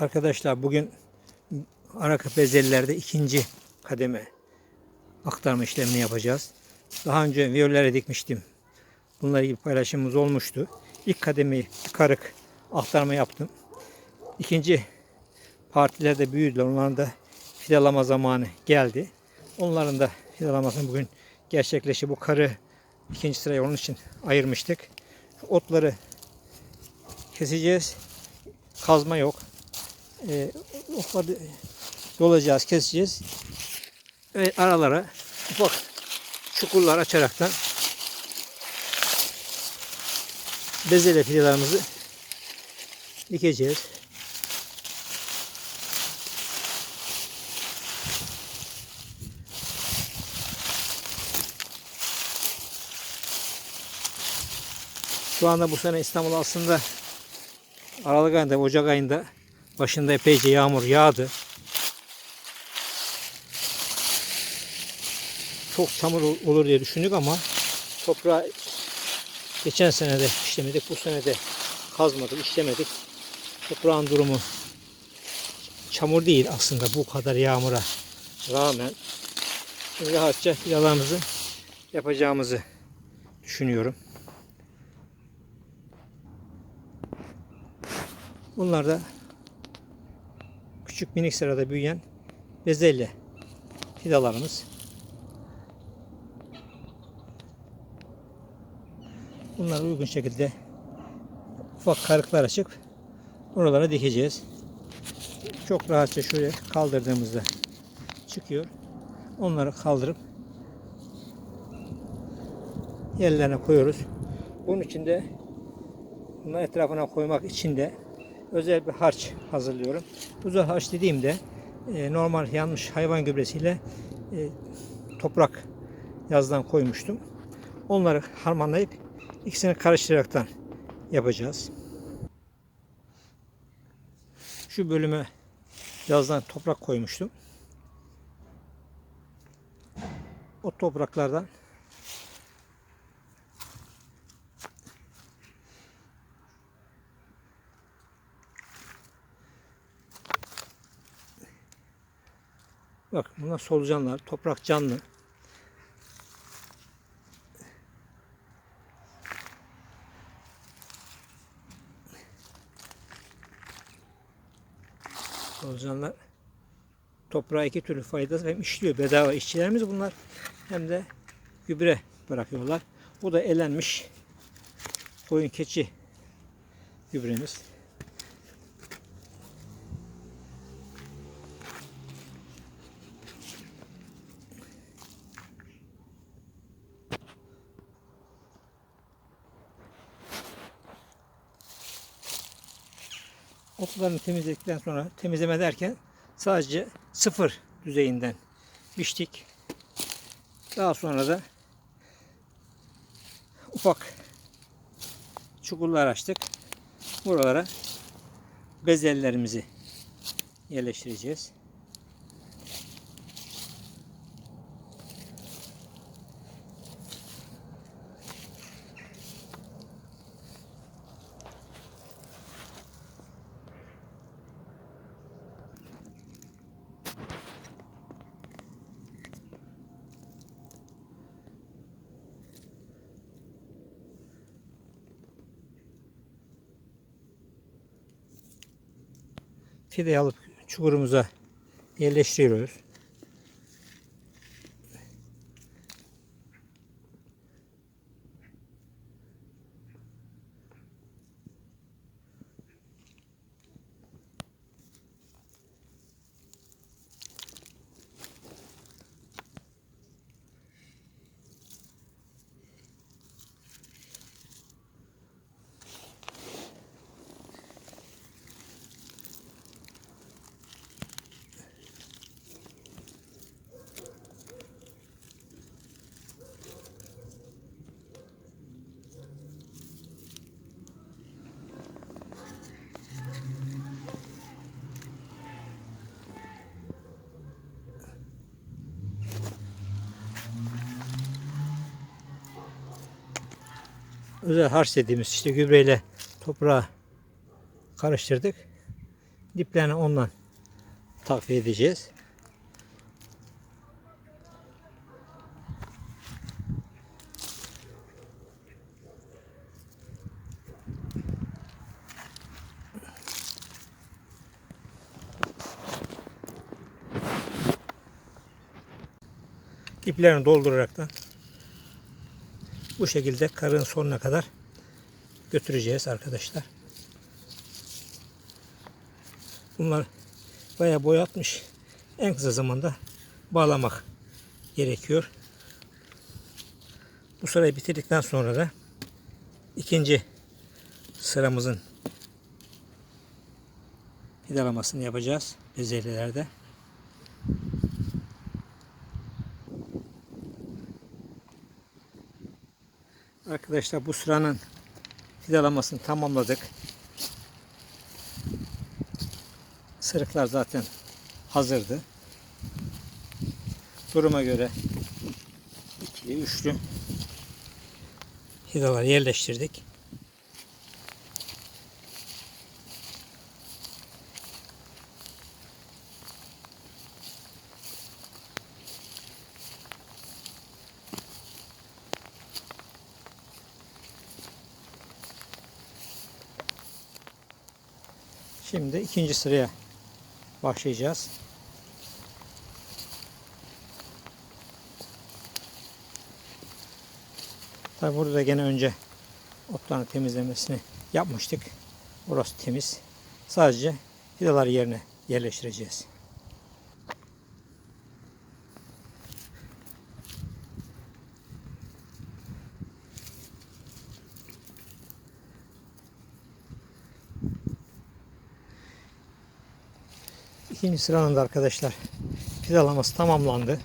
Arkadaşlar bugün araka bezellerde ikinci kademe aktarma işlemini yapacağız. Daha önce viyollere dikmiştim. Bununla ilgili paylaşımımız olmuştu. İlk kademeyi karık aktarma yaptım. İkinci partilerde büyüdüler. Onların da fidalama zamanı geldi. Onların da fidalamasını bugün gerçekleşti. Bu karı ikinci sıraya onun için ayırmıştık. Otları keseceğiz. Kazma yok. Ee, otları yolacağız, keseceğiz. Ve aralara ufak çukurlar açaraktan bezelye fidelerimizi dikeceğiz. Şu anda bu sene İstanbul aslında Aralık ayında, Ocak ayında başında epeyce yağmur yağdı. Çok çamur ol- olur diye düşündük ama toprağı geçen sene de işlemedik, bu sene de kazmadık, işlemedik. Toprağın durumu çamur değil aslında bu kadar yağmura rağmen. Şimdi rahatça fidalarımızı yapacağımızı düşünüyorum. Bunlar da küçük minik sırada büyüyen bezelye fidalarımız. Bunları uygun şekilde ufak karıklar açıp oralara dikeceğiz. Çok rahatça şöyle kaldırdığımızda çıkıyor. Onları kaldırıp yerlerine koyuyoruz. Bunun için de bunun etrafına koymak için de özel bir harç hazırlıyorum. Özel harç dediğimde e, normal yanmış hayvan gübresiyle e, toprak yazdan koymuştum. Onları harmanlayıp ikisini karıştıraraktan yapacağız. Şu bölüme yazdan toprak koymuştum. O topraklardan Bak bunlar solucanlar. Toprak canlı. Solucanlar toprağa iki türlü faydası hem işliyor bedava işçilerimiz bunlar hem de gübre bırakıyorlar. Bu da elenmiş koyun keçi gübremiz. Otlarını temizledikten sonra temizleme derken sadece sıfır düzeyinden biçtik. Daha sonra da ufak çukurlar açtık. Buralara bezellerimizi yerleştireceğiz. Fideyi alıp çukurumuza yerleştiriyoruz. Özel harç dediğimiz işte gübreyle toprağı karıştırdık. Diplerini ondan takviye edeceğiz. İplerini dolduraraktan bu şekilde karın sonuna kadar götüreceğiz arkadaşlar. Bunlar bayağı boyatmış. En kısa zamanda bağlamak gerekiyor. Bu sırayı bitirdikten sonra da ikinci sıramızın vidalamasını yapacağız bezelilerde. Arkadaşlar bu sıranın vidalamasını tamamladık. Sırıklar zaten hazırdı. Duruma göre ikili, üçlü vidalar yerleştirdik. Şimdi ikinci sıraya başlayacağız. Tabi burada da gene önce otların temizlemesini yapmıştık. Orası temiz. Sadece vidalar yerine yerleştireceğiz. İkinci sıranın da arkadaşlar pidalaması tamamlandı.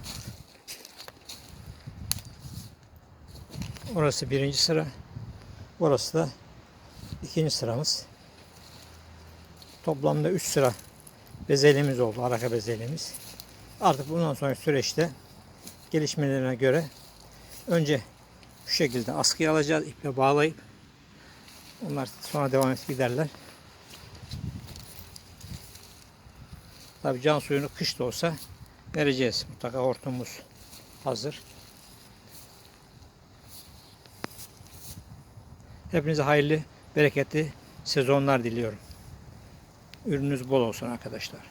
Orası birinci sıra. Burası da ikinci sıramız. Toplamda 3 sıra bezelimiz oldu. Araka bezelimiz. Artık bundan sonraki süreçte gelişmelerine göre önce şu şekilde askıya alacağız. iple bağlayıp onlar sonra devam edip giderler. Tabi can suyunu kış da olsa vereceğiz. Mutlaka hortumumuz hazır. Hepinize hayırlı, bereketli sezonlar diliyorum. Ürününüz bol olsun arkadaşlar.